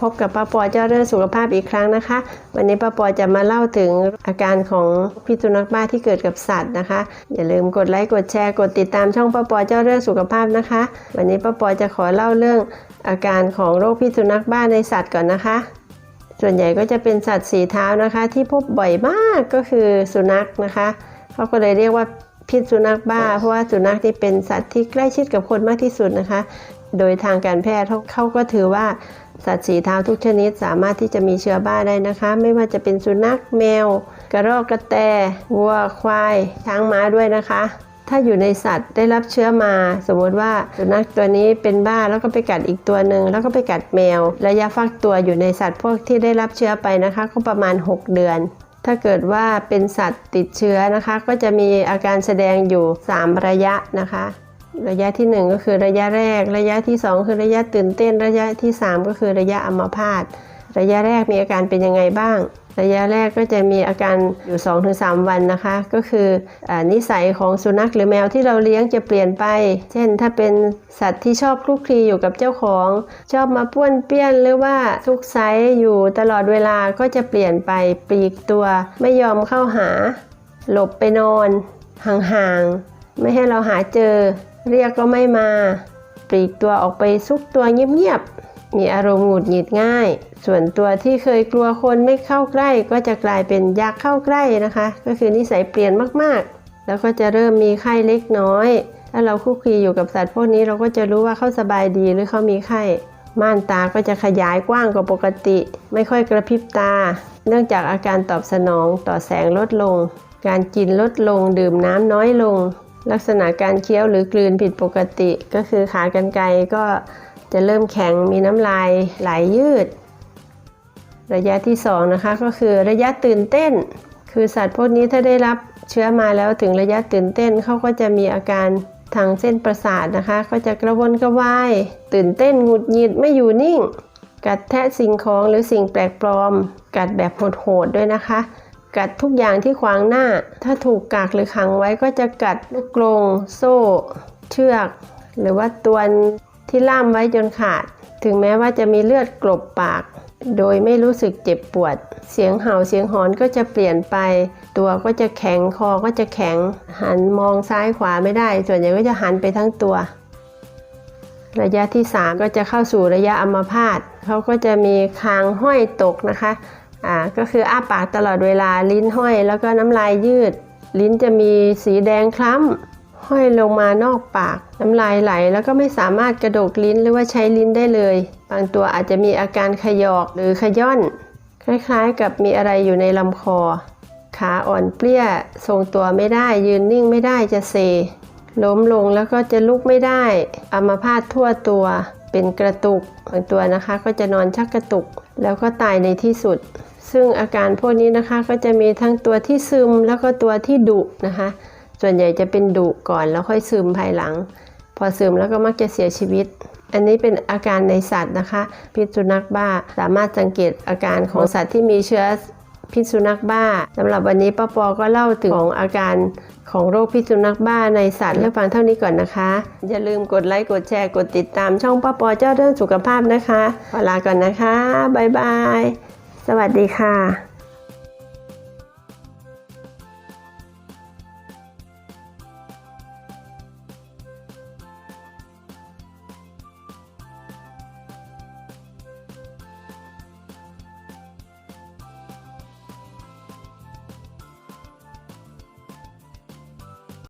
พบกับป้าปอเจ้าเรื่องสุขภาพอีกครั้งนะคะ วันนี้ป้าปอจะมาเล่าถึงอาการของพิษสุนัขบ้าที่เกิดกับสัตว์นะคะ อย่าลืมกดไลค์กดแชร์กดติดตามช่องป้าปอเจ้าเรื่องสุขภาพนะคะ วันนี้ป้าปอจะขอเล่าเรื่องอาการของโรคพิษสุนัขบ้าในสัตว์ก่อนนะคะ ส่วนใหญ่ก็จะเป็นสัตว์สีเท้านะคะ ที่พบบ่อยมากก็คือสุนัขนะคะเขาก็เลยเรียกว่าพิษสุนัขบ้า เพราะว่าสุนัขที่เป็นสัตว์ที่ใกล้ชิดกับคนมากที่สุดนะคะ โดยทางการแพทย์เขาเขาก็ถือว่า สัตว์สีเท้าทุกชนิดสามารถที่จะมีเชื้อบ้าได้นะคะ ไม่ว่าจะเป็นสุนัขแมว กระรอกกระแตวัวควายช้างม้าด้วยนะคะ ถ้าอยู่ในสัตว์ได้รับเชื้อมา สมมติว่าสุนัขตัวนี้เป็นบ้าแล้วก็ไปกัดอีกตัวหนึ่งแล้วก็ไปกัดแมว ระยะฟักตัวอยู่ในสัตว์พวกที่ได้รับเชื้อไปนะคะ ก็ประมาณ 6 เดือนถ้าเกิดว่าเป็นสัตว์ติดเชื้อนะคะ ก็จะมีอาการแสดงอยู่ 3 ระยะนะคะ ระยะที่ 1 ก็คือระยะแรก ระยะที่ 2 คือระยะตื่นเต้น ระยะที่ 3 ก็คือระยะอัมพาตระยะแรกมีอาการเป็นยังไงบ้าง ระยะแรกก็จะมีอาการอยู่ 2-3 วันนะคะ ก็คืออนิสัยของสุนัขหรือแมวที่เราเลี้ยงจะเปลี่ยนไป เช่น ถ้าเป็นสัตว์ที่ชอบคลุกคลีอยู่กับเจ้าของ ชอบมาป้วนเปี้ยนหรือว่าทุกไซส์อยู่ตลอดเวลาก็จะเปลี่ยนไปปลีกตัว ไม่ยอมเข้าหา หลบไปนอน ห่างๆไม่ให้เราหาเจอ เรียกก็ไม่มาปลีกตัวออกไปซุกตัวเงียบๆ มีอารมณ์หงุดหงิดง่าย ส่วนตัวที่เคยกลัวคนไม่เข้าใกล้ ก็จะกลายเป็นอยากเข้าใกล้นะคะ ก็คือนิสัยเปลี่ยนมากๆ แล้วก็จะเริ่มมีไข้เล็กน้อย ถ้าเราคุกคีอยู่กับสัตว์พวกนี้เราก็จะรู้ว่าเขาสบายดีหรือเขามีไข้ ม่านตาก็จะขยายกว้างกว่าปกติ ไม่ค่อยกระพริบตา เนื่องจากอาการตอบสนองต่อแสงลดลง การกินลดลง ดื่มน้ำน้อยลง ลักษณะการเคี้ยวหรือกลืนผิดปกติก็คือขากรรไกรก็จะเริ่มแข็งมีน้ำลายไหลยืด ระยะที่2นะคะก็คือระยะตื่นเต้น คือสัตว์พวกนี้ถ้าได้รับเชื้อมาแล้วถึงระยะตื่นเต้นเขาก็จะมีอาการทางเส้นประสาทนะคะ ก็จะกระวนกระวาย ตื่นเต้นหงุดหงิดไม่อยู่นิ่ง กัดแทะสิ่งของหรือสิ่งแปลกปลอม กัดแบบโหดๆด้วยนะคะ กัดทุกอย่างที่ขวางหน้า ถ้าถูกกักหรือขังไว้ก็จะกัดลูกกรงโซ่ เชือก หรือว่าตัวที่ล่ามไว้จนขาด ถึงแม้ว่าจะมีเลือดกลบปาก โดยไม่รู้สึกเจ็บปวด เสียงเห่าเสียงหอนก็จะเปลี่ยนไป ตัวก็จะแข็งคอก็จะแข็ง หันมองซ้ายขวาไม่ได้ ส่วนใหญ่ก็จะหันไปทั้งตัว ระยะที่ 3 ก็จะเข้าสู่ระยะอัมพาตเขาก็จะมีคางห้อยตกนะคะ อ่าก็คืออ้าปากตลอดเวลาลิ้นห้อย แล้วก็น้ำลายยืด ลิ้นจะมีสีแดงคล้ำห้อยลงมานอกปาก น้ำลายไหล แล้วก็ไม่สามารถกระดกลิ้นหรือว่าใช้ลิ้นได้เลย บางตัวอาจจะมีอาการขยอกหรือขย่อน คล้ายๆ กับมีอะไรอยู่ในลำคอ ขาอ่อนเปรี้ยทรงตัวไม่ได้ ยืนนิ่งไม่ได้จะเซล้มลงแล้วก็จะลุกไม่ได้อัมพาตทั่วตัวเป็นกระตุกบางตัวนะคะ ก็จะนอนชักกระตุก แล้วก็ตายในที่สุด ซึ่งอาการพวกนี้นะคะก็จะมีทั้งตัวที่ซึมแล้วก็ตัวที่ดุนะคะ ส่วนใหญ่จะเป็นดุก่อนแล้วค่อยซึมภายหลัง พอซึมแล้วก็มักจะเสียชีวิต อันนี้เป็นอาการในสัตว์นะคะ พิษสุนัขบ้าสามารถสังเกตอาการของสัตว์ที่มีเชื้อพิษสุนัขบ้าสำหรับวันนี้ป้าปอก็เล่าถึงของอาการของโรคพิษสุนัขบ้าในสัตว์ให้ฟังเท่านี้ก่อนนะคะ อย่าลืมกดไลค์กดแชร์กดติดตามช่องป้าปอเจ้าเรื่องสุขภาพนะคะลาก่อนนะคะบ๊ายบาย สวัสดีค่ะ